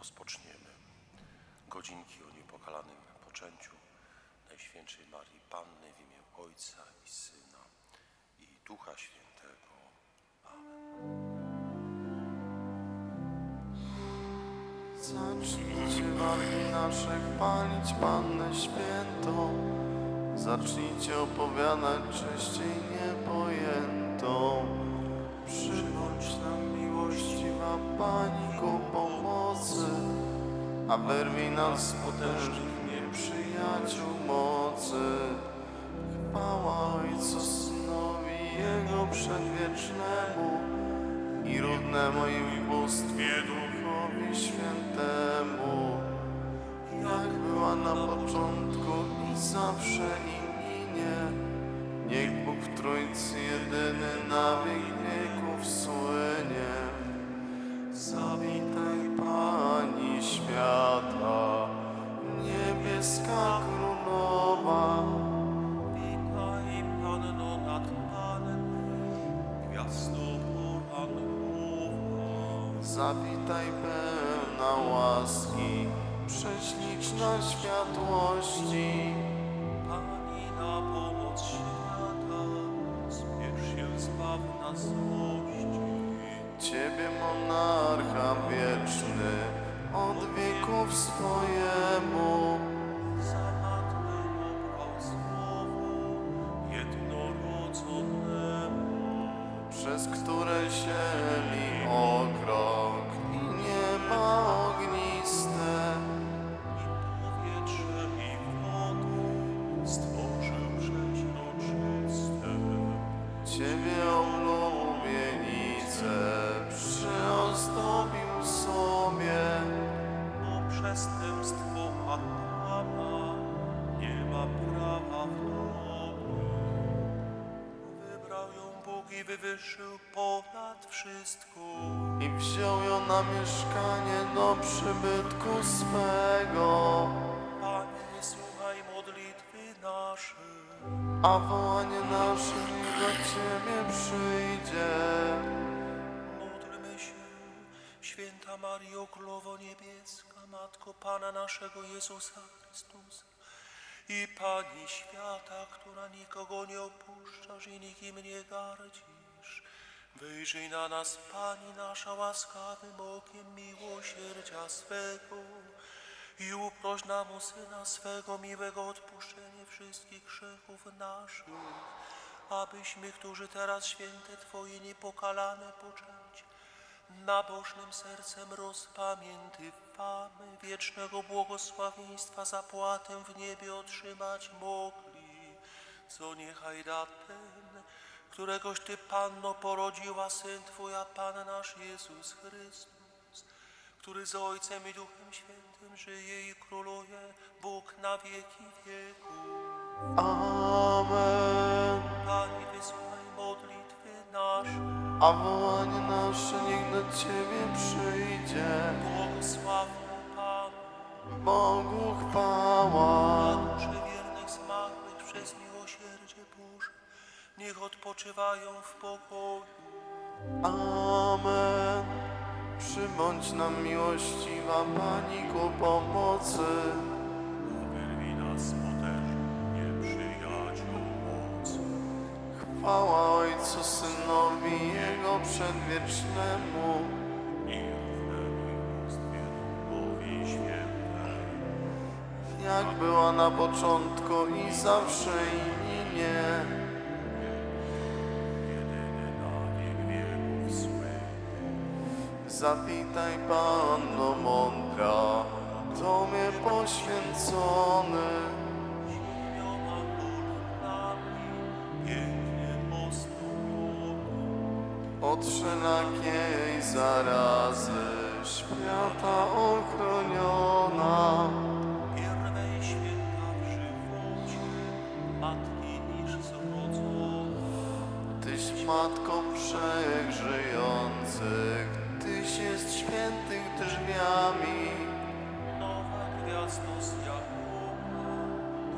rozpoczniemy. Godzinki o niepokalanym poczęciu Najświętszej Marii Panny w imię Ojca i Syna i Ducha Świętego. Zacznijcie wargi nasze chwalić Pannę Świętą. Zacznijcie opowiadać cześciej niepojętą. Przybądź nam miłościwa Pani a wyrwij nas z potężnych nieprzyjaciół mocy. Chwała Ojcu, Synowi, i Jego Przedwiecznemu i równemu im w bóstwie Duchowi Świętemu, jak była na początku i zawsze i minie. Zawitaj pełna łaski, prześliczna światłości. Pani na pomoc świata, spiesz się zbaw nas złości. Ciebie monarcha wieczny, od wieków swojemu. Za matkę słowo jednorodzonemu. przez które ziemi okrąg i i wywyższył ponad wszystko. I wziął ją na mieszkanie do przybytku swego. Panie, nie słuchaj modlitwy nasze. A wołanie nasze do Ciebie przyjdzie. Módlmy się, święta Mario Królowo Niebieska, Matko Pana naszego Jezusa Chrystusa i Pani świata, która nikogo nie opuszczasz i nikim nie gardzisz. Wyjrzyj na nas, Pani nasza, łaskawym okiem miłosierdzia swego i uproś nam u Syna swego miłego odpuszczenie wszystkich grzechów naszych, abyśmy, którzy teraz święte Twoje niepokalane poczęcie, nabożnym sercem rozpamiętywamy wiecznego błogosławieństwa zapłatę w niebie otrzymać mogli, co niechaj da ten, któregoś Ty, Panno, porodziła Syn Twój, a Pan nasz Jezus Chrystus, który z Ojcem i Duchem Świętym żyje i króluje, Bóg na wieki wieków. Amen. Panie, wysłuchaj A wołanie nasze niech do Ciebie przyjdzie. błogosławmy Pan. Bogu chwała. Dusze wiernych zmarłych przez miłosierdzie Boże, niech odpoczywają w pokoju. Amen. Przybądź nam miłościwa Pani ku pomocy. Chwała Ojcu, Synowi Jego Przedwiecznemu. I równemu i bóstwie Duchowi. Jak była na początku i zawsze i minie. Jedyny na wiek wieków zły. Zawitaj Panno mądra, Tomie poświęcony. Od wszelakiej zarazy świata ochroniona. Pierwej święta matki niż zrodzona. Tyś matką wszech żyjących, Tyś jest świętych drzwiami. Nowa gwiazdo z Jakuba,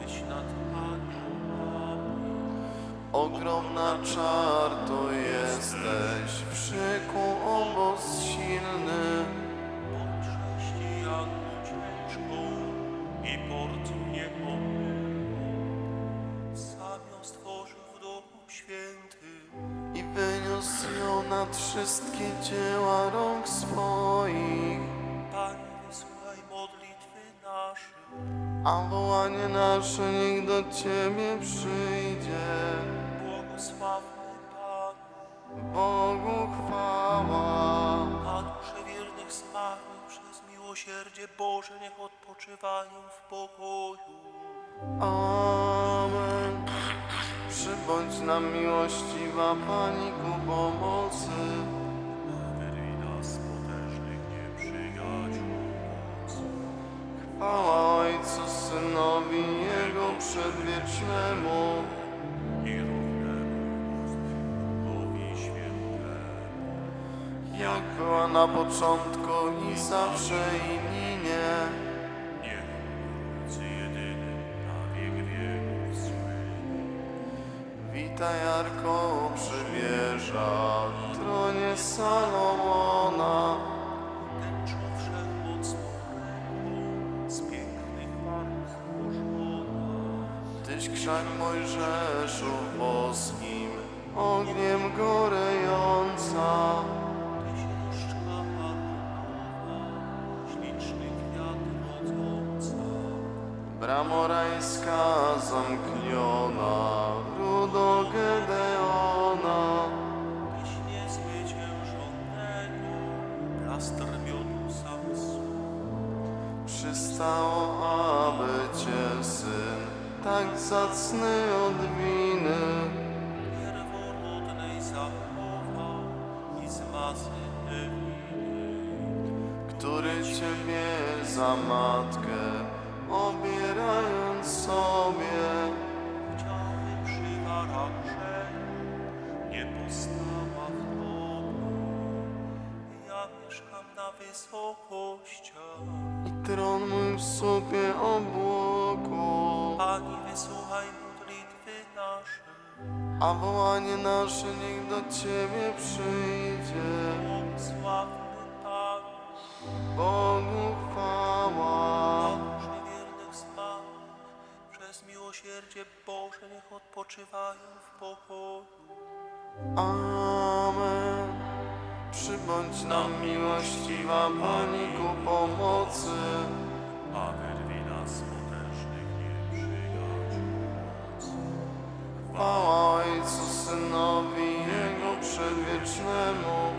Tyś nad aniołami. Ogromna czar to jesteś, w szyku obóz silny. Bądź cześci i port nie omylą. Sam ją stworzył w Duchu Świętym. i wyniósł ją nad wszystkie dzieła rąk swoich, Panie, wysłuchaj modlitwy nasze. a wołanie nasze niech do Ciebie przyjdzie. Błogosławny Pan, Bogu chwała, a dusze wiernych zmarłych przez miłosierdzie Boże niech odpoczywają w pokoju. Amen. Przybądź nam miłościwa Pani ku pomocy. Wyrwij nas potężnych nieprzyjaciół moc. Chwała Ojcu, Synowi i Jego Przedwiecznemu. i Jak była na początku i zawsze i minie. Niech jedyny na wiek wieków słynie. Witaj Arko przybierza, tronie Salomona. Tęczą wszechmocną ręką z pięknych barw złożona. Tyś krzak Mojżeszu boskim, ogniem gorejąca. Bramo rajska zamkniona, rudo Gedeona. Tyś niezwyciężonego, plaster miodu Samsonu. Przystało, aby Cię Syn, tak zacny od winy, pierworodnej zachował i zmazy winy. który Ciebie za matkę, obierając sobie, Chciały przy grzech, nie postała w domu. Ja mieszkam na wysokościach. i tron mój w słupie obłoku, Pani, wysłuchaj modlitwy nasze. a wołanie nasze niech do Ciebie przyjdzie. Błogosławny Pan, Bogu chwała. Miłosierdzie Boże niech odpoczywają w pokoju. Amen. Przybądź nam miłościwa Pani ku pomocy. A wyrwij nas potężnych nieprzyjaciół. Chwała Ojcu, Synowi i Jego Przedwiecznemu.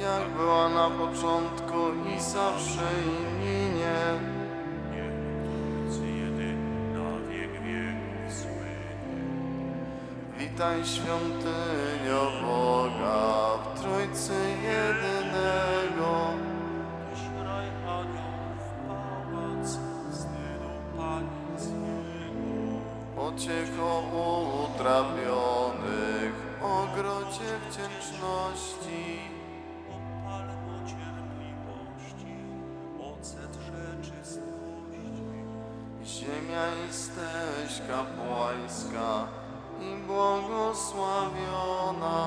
Jak była na początku i zawsze i minie. Niech jedyny na wiek wieków słynie. Witaj świątynio Boga w Trójcy jedynego. Tyś raj aniołów pałac, wstydu pańskiego. Pociechą utrapionych, ogrodzie wdzięczności. Ziemia jesteś kapłańska i błogosławiona.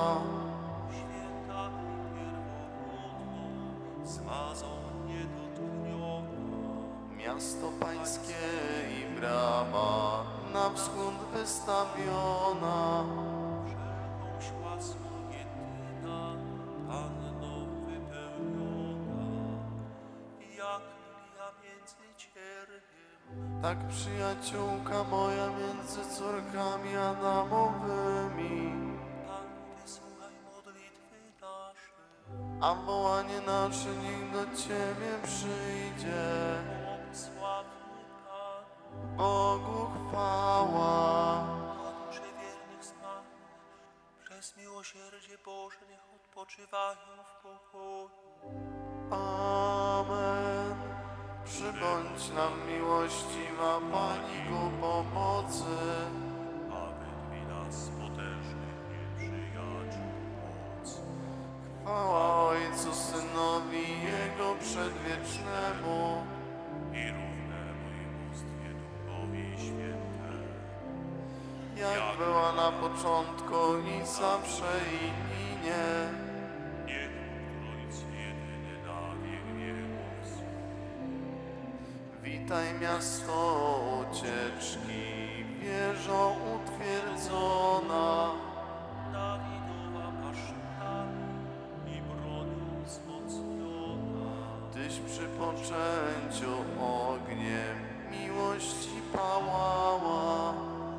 Święta i pierworodną, zmazą niedotkniona. Miasto pańskie i brama na wschód wystawiona. Przyjaciółka moja między córkami Adamowymi. Pan wysłuchaj modlitwy nasze. A wołanie nasze niech do Ciebie przyjdzie. Błogosławny Pan, Bogu chwała. a dusze wiernych zmarłych, przez miłosierdzie Boże niech odpoczywają w pokoju. Amen. Przybądź nam miłościwa Pani ku pomocy. A wyrwij nas potężnych nieprzyjaciół moc. Chwała Ojcu, Synowi Jego Przedwiecznemu. i równemu bóstwie Duchowi Świętemu. Jak była na początku i zawsze i minie. Witaj miasto ucieczki, wieżo utwierdzona. Dawidowa paszczami i bronią wzmocniona. Tyś przy poczęciu ogniem miłości pałała.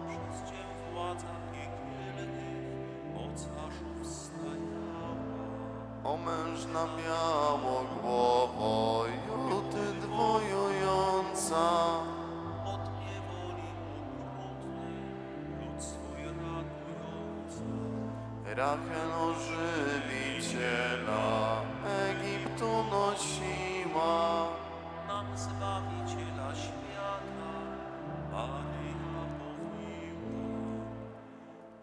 Przez Cię władza piekielnych mocarzów stajała. O mężna białogłowo, juty Rachel żywiciela Egiptu nosiła. Nam Zbawiciela świata Maryja powiniła.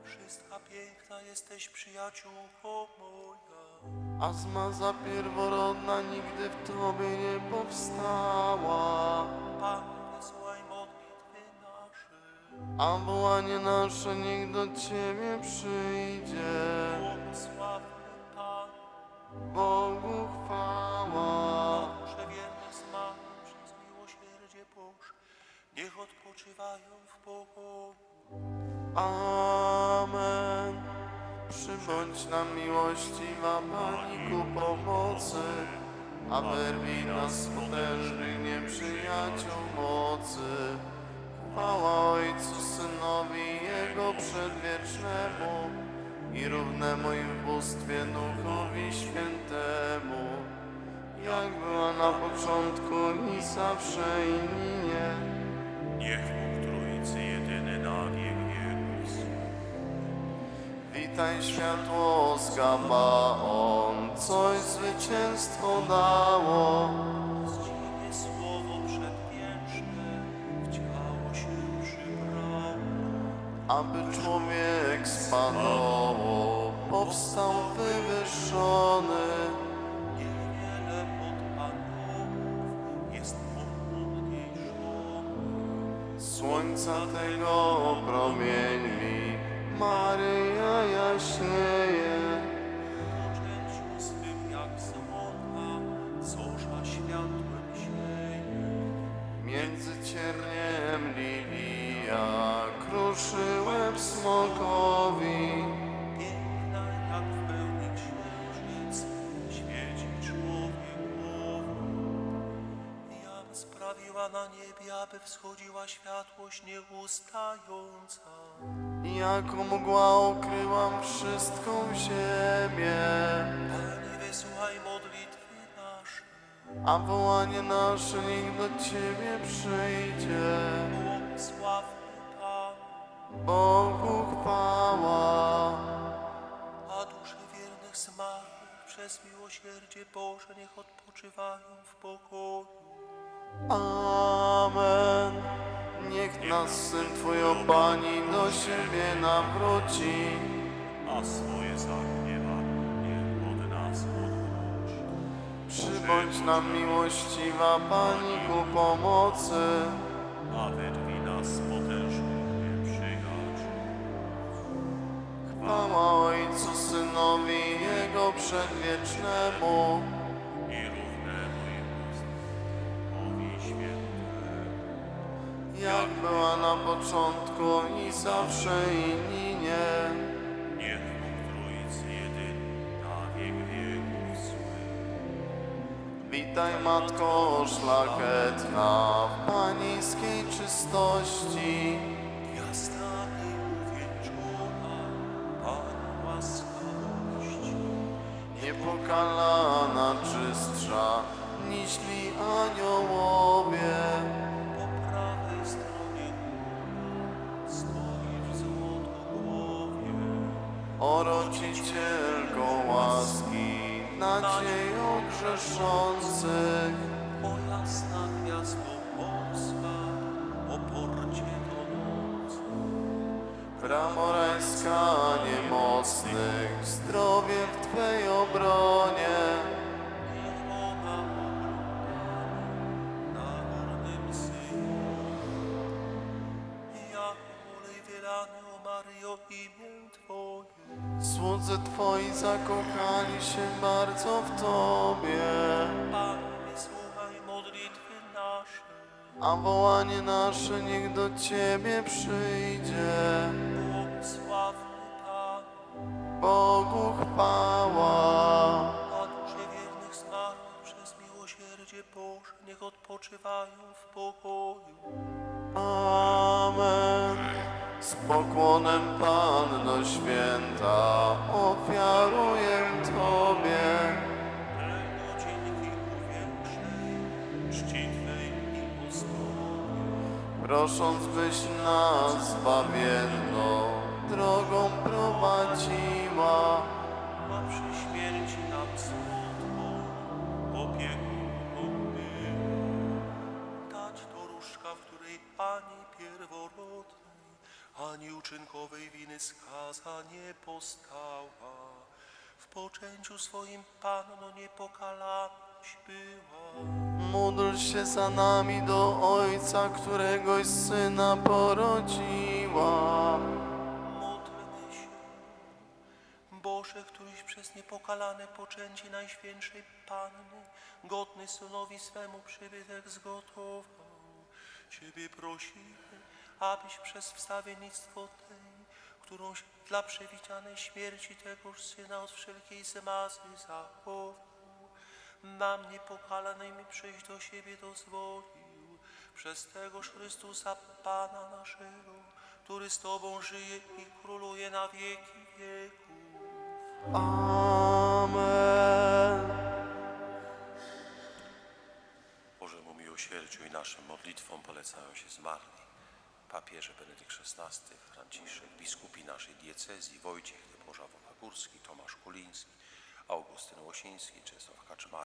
Wszystka piękna jesteś przyjaciółko moja. A zmaza pierworodna nigdy w Tobie nie powstała. Panie. A wołanie nasze niech do Ciebie przyjdzie. Bogu chwała. dusze wierne zmarłe przez miłosierdzie Boże. Niech odpoczywają w pokoju. Amen. Przybądź nam miłościwa Pani ku pomocy, a wyrwij nas z potężnych nieprzyjaciół mocy. Chwała Ojcu, Synowi Jego Przedwiecznemu i równemu im w bóstwie Duchowi Świętemu, jak była na początku i zawsze i ninie. Niech Bóg Trójcy jedyny na wiek wieków Witaj światło z Gabaon, coś zwycięstwo dało. Aby człowiek spanował, powstał wywyższony. Niewiele pod aniołów jest pomniejszony. Słońca tego promieni, Maryja jaśnieje. poczęciu swym jak zorza światłem sieje. Między cierniem lilia, kruszy łeb smokowi. Piękna jak w pełni księżyc, świeci człowiekowi. Jam sprawiła na niebie, aby wschodziła światłość nieustająca. Jako mgła ukryłam wszystką ziemię, Pani, wysłuchaj modlitwy nasze. a wołanie nasze niech do Ciebie przyjdzie. Błogosławmy Pan, Bogu chwała. a dusze wiernych zmarłych przez miłosierdzie Boże niech odpoczywają w pokoju. Amen. Niech nas Syn Twój, o Pani, do siebie nawróci. a swoje zagniewanie od nas odwróci. Przybądź nam miłościwa Pani ku pomocy. A Jego Przedwiecznemu. i równemu Bogi świętemu. jak była na początku i zawsze i ninie. Niech Bóg Trójcy jedyny na wiek wieków słyszy. Witaj Matko szlachetna w panieńskiej czystości. touch me Słudzy Twoi zakochali się bardzo w Tobie, Panie, wysłuchaj modlitwy nasze. a wołanie nasze niech do Ciebie przyjdzie. Błogosławny Pan, Bogu chwała. a dusze wiernych zmarłych przez miłosierdzie Boże, niech odpoczywają w pokoju. Amen. Z pokłonem Panno Święta prosząc byś nas zbawienną drogą prowadziła. a przy śmierci nam smutną opieką była. Dać do różka, w której ani pierworodnej, ani uczynkowej winy skaza nie postała. W poczęciu swoim Panno niepokalałaś była. Módl się za nami do Ojca, któregoś Syna porodziła. Módlmy się. Boże, któryś przez niepokalane poczęcie Najświętszej Panny, godny Synowi swemu przybytek zgotował. Ciebie prosimy, abyś przez wstawiennictwo tej, którąś dla przewidzianej śmierci tegoż Syna od wszelkiej zmazy zachował, nam niepokalanymi przyjść do siebie dozwolił, przez tegoż Chrystusa Pana naszego, który z Tobą żyje i króluje na wieki wieków. Amen. Bożemu miłosierdziu i naszym modlitwom polecają się zmarli. Papieże Benedykt XVI, Franciszek, biskupi naszej diecezji, Wojciech Boża Górski, Tomasz Kuliński, Augustyn Łosiński, Czesław Kaczmarek,